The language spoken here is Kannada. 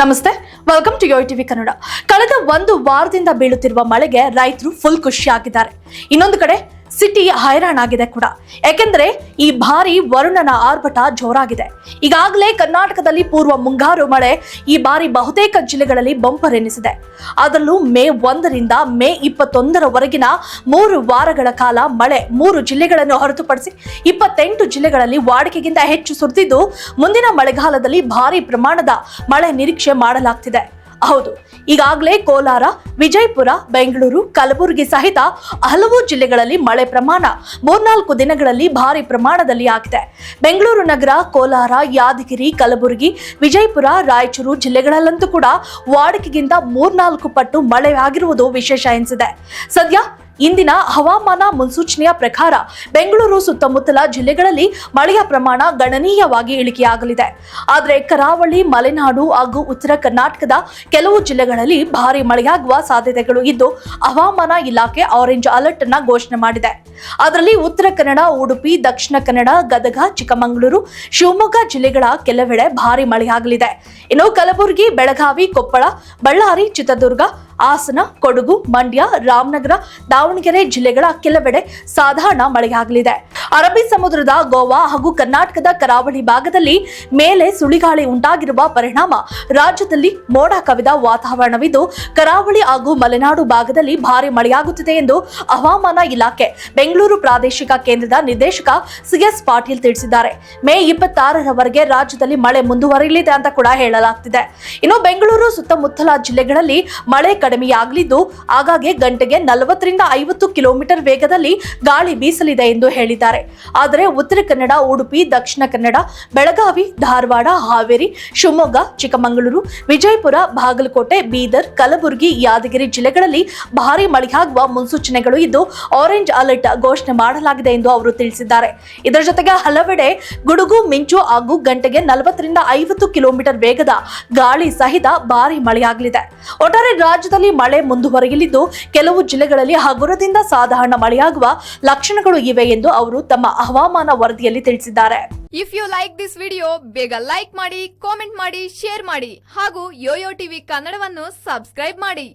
ನಮಸ್ತೆ welcome to Yo TV Kannada ಕಳೆದ ಒಂದು ವಾರದಿಂದ ಬೀಳುತ್ತಿರುವ ಮಳೆಗೆ ರೈತರು ಫುಲ್ ಖುಷಿಯಾಗಿದ್ದಾರೆ. ಇನ್ನೊಂದು ಕಡೆ ಸಿಟಿ ಹೈರಾಣಾಗಿದೆ ಕೂಡ. ಯಾಕೆಂದ್ರೆ ಈ ಬಾರಿ ವರುಣನ ಆರ್ಭಟ ಜೋರಾಗಿದೆ. ಈಗಾಗಲೇ ಕರ್ನಾಟಕದಲ್ಲಿ ಪೂರ್ವ ಮುಂಗಾರು ಮಳೆ ಈ ಬಾರಿ ಬಹುತೇಕ ಜಿಲ್ಲೆಗಳಲ್ಲಿ ಬಂಪರ್ ಎನಿಸಿದೆ ಅದರಲ್ಲೂ ಮೇ ಒಂದರಿಂದ ಮೇ ಇಪ್ಪತ್ತೊಂದರವರೆಗಿನ ಮೂರು ವಾರಗಳ ಕಾಲ ಮಳೆ ಮೂರು ಜಿಲ್ಲೆಗಳನ್ನು ಹೊರತುಪಡಿಸಿ ಇಪ್ಪತ್ತೆಂಟು ಜಿಲ್ಲೆಗಳಲ್ಲಿ ವಾಡಿಕೆಗಿಂತ ಹೆಚ್ಚು ಸುರಿದಿದ್ದು, ಮುಂದಿನ ಮಳೆಗಾಲದಲ್ಲಿ ಭಾರಿ ಪ್ರಮಾಣದ ಮಳೆ ನಿರೀಕ್ಷೆ ಮಾಡಲಾಗ್ತಿದೆ. ಹೌದು ಈಗಾಗಲೇ ಕೋಲಾರ, ವಿಜಯಪುರ, ಬೆಂಗಳೂರು, ಕಲಬುರಗಿ ಸಹಿತ ಹಲವು ಜಿಲ್ಲೆಗಳಲ್ಲಿ ಮಳೆ ಪ್ರಮಾಣ ಮೂರ್ನಾಲ್ಕು ದಿನಗಳಲ್ಲಿ ಭಾರಿ ಪ್ರಮಾಣದಲ್ಲಿ ಆಗಿದೆ. ಬೆಂಗಳೂರು ನಗರ, ಕೋಲಾರ, ಯಾದಗಿರಿ, ಕಲಬುರಗಿ, ವಿಜಯಪುರ, ರಾಯಚೂರು ಜಿಲ್ಲೆಗಳಲ್ಲಂತೂ ಕೂಡ ವಾಡಿಕೆಗಿಂತ ಮೂರ್ನಾಲ್ಕು ಪಟ್ಟು ಮಳೆ ಆಗಿರುವುದು ವಿಶೇಷ ಎನಿಸಿದೆ. ಸದ್ಯ ಇಂದಿನ ಹವಾಮಾನ ಮುನ್ಸೂಚನೆಯ ಪ್ರಕಾರ ಬೆಂಗಳೂರು ಸುತ್ತಮುತ್ತಲ ಜಿಲ್ಲೆಗಳಲ್ಲಿ ಮಳೆಯ ಪ್ರಮಾಣ ಗಣನೀಯವಾಗಿ ಇಳಿಕೆಯಾಗಲಿದೆ. ಆದರೆ ಕರಾವಳಿ, ಮಲೆನಾಡು ಹಾಗೂ ಉತ್ತರ ಕರ್ನಾಟಕದ ಕೆಲವು ಜಿಲ್ಲೆಗಳಲ್ಲಿ ಭಾರಿ ಮಳೆಯಾಗುವ ಸಾಧ್ಯತೆಗಳು ಇದ್ದು, ಹವಾಮಾನ ಇಲಾಖೆ ಆರೆಂಜ್ ಅಲರ್ಟ್ ಅನ್ನ ಘೋಷಣೆ ಮಾಡಿದೆ. ಅದರಲ್ಲಿ ಉತ್ತರ ಕನ್ನಡ, ಉಡುಪಿ, ದಕ್ಷಿಣ ಕನ್ನಡ, ಗದಗ, ಚಿಕ್ಕಮಗಳೂರು, ಶಿವಮೊಗ್ಗ ಜಿಲ್ಲೆಗಳ ಕೆಲವೆಡೆ ಭಾರಿ ಮಳೆಯಾಗಲಿದೆ. ಇನ್ನು ಕಲಬುರಗಿ, ಬೆಳಗಾವಿ, ಕೊಪ್ಪಳ, ಬಳ್ಳಾರಿ, ಚಿತ್ರದುರ್ಗ ಹಾಸನ, ಕೊಡಗು, ಮಂಡ್ಯ, ರಾಮನಗರ, ದಾವಣಗೆರೆ ಜಿಲ್ಲೆಗಳ ಕೆಲವೆಡೆ ಸಾಧಾರಣ ಮಳೆಯಾಗಲಿದೆ. ಅರಬ್ಬಿ ಸಮುದ್ರದ ಗೋವಾ ಹಾಗೂ ಕರ್ನಾಟಕದ ಕರಾವಳಿ ಭಾಗದಲ್ಲಿ ಮೇಲೆ ಸುಳಿಗಾಳಿ ಉಂಟಾಗಿರುವ ಪರಿಣಾಮ ರಾಜ್ಯದಲ್ಲಿ ಮೋಡ ಕವಿದ ವಾತಾವರಣವಿದ್ದು, ಕರಾವಳಿ ಹಾಗೂ ಮಲೆನಾಡು ಭಾಗದಲ್ಲಿ ಭಾರಿ ಮಳೆಯಾಗುತ್ತಿದೆ ಎಂದು ಹವಾಮಾನ ಇಲಾಖೆ, ಬೆಂಗಳೂರು ಪ್ರಾದೇಶಿಕ ಕೇಂದ್ರದ ನಿರ್ದೇಶಕ ಸಿಎಸ್ ಪಾಟೀಲ್ ತಿಳಿಸಿದ್ದಾರೆ. ಮೇ ಇಪ್ಪತ್ತಾರರವರೆಗೆ ರಾಜ್ಯದಲ್ಲಿ ಮಳೆ ಮುಂದುವರಿಯಲಿದೆ ಅಂತ ಕೂಡ ಹೇಳಲಾಗ್ತಿದೆ. ಇನ್ನು ಬೆಂಗಳೂರು ಸುತ್ತಮುತ್ತಲ ಜಿಲ್ಲೆಗಳಲ್ಲಿ ಮಳೆ ಕಡಿಮೆಯಾಗಲಿದ್ದು, ಆಗಾಗ್ಗೆ ಗಂಟೆಗೆ ನಲವತ್ತರಿಂದ ಐವತ್ತು ಕಿಲೋಮೀಟರ್ ವೇಗದಲ್ಲಿ ಗಾಳಿ ಬೀಸಲಿದೆ ಎಂದು ಹೇಳಿದ್ದಾರೆ. ಆದರೆ ಉತ್ತರ ಕನ್ನಡ, ಉಡುಪಿ, ದಕ್ಷಿಣ ಕನ್ನಡ, ಬೆಳಗಾವಿ, ಧಾರವಾಡ, ಹಾವೇರಿ, ಶಿವಮೊಗ್ಗ, ಚಿಕ್ಕಮಗಳೂರು, ವಿಜಯಪುರ, ಬಾಗಲಕೋಟೆ, ಬೀದರ್, ಕಲಬುರಗಿ, ಯಾದಗಿರಿ ಜಿಲ್ಲೆಗಳಲ್ಲಿ ಭಾರಿ ಮಳೆಯಾಗುವ ಮುನ್ಸೂಚನೆಗಳು ಇದ್ದು, ಆರೆಂಜ್ ಅಲರ್ಟ್ ಘೋಷಣೆ ಮಾಡಲಾಗಿದೆ ಎಂದು ಅವರು ತಿಳಿಸಿದ್ದಾರೆ. ಇದರ ಜೊತೆಗೆ ಹಲವೆಡೆ ಗುಡುಗು, ಮಿಂಚು ಹಾಗೂ ಗಂಟೆಗೆ ನಲವತ್ತರಿಂದ ಐವತ್ತು ಕಿಲೋಮೀಟರ್ ವೇಗದ ಗಾಳಿ ಸಹಿತ ಭಾರಿ ಮಳೆಯಾಗಲಿದೆ. ಒಟ್ಟಾರೆ ರಾಜ್ಯದಲ್ಲಿ ಮಳೆ ಮುಂದುವರಿಯಲಿದ್ದು, ಕೆಲವು ಜಿಲ್ಲೆಗಳಲ್ಲಿ ಹಗುರದಿಂದ ಸಾಧಾರಣ ಮಳೆಯಾಗುವ ಲಕ್ಷಣಗಳು ಇವೆ ಎಂದು ಅವರು ತಮ್ಮ ಹವಾಮಾನ ವರದಿಯಲ್ಲಿ ತಿಳಿಸಿದ್ದಾರೆ. If you like this video ಬೇಗ ಲೈಕ್ ಮಾಡಿ ಕಾಮೆಂಟ್ ಮಾಡಿ ಶೇರ್ ಮಾಡಿ ಹಾಗೂ ಯೋಯೋ ಟಿವಿ ಕನ್ನಡವನ್ನು ಸಬ್ಸ್ಕ್ರೈಬ್ ಮಾಡಿ.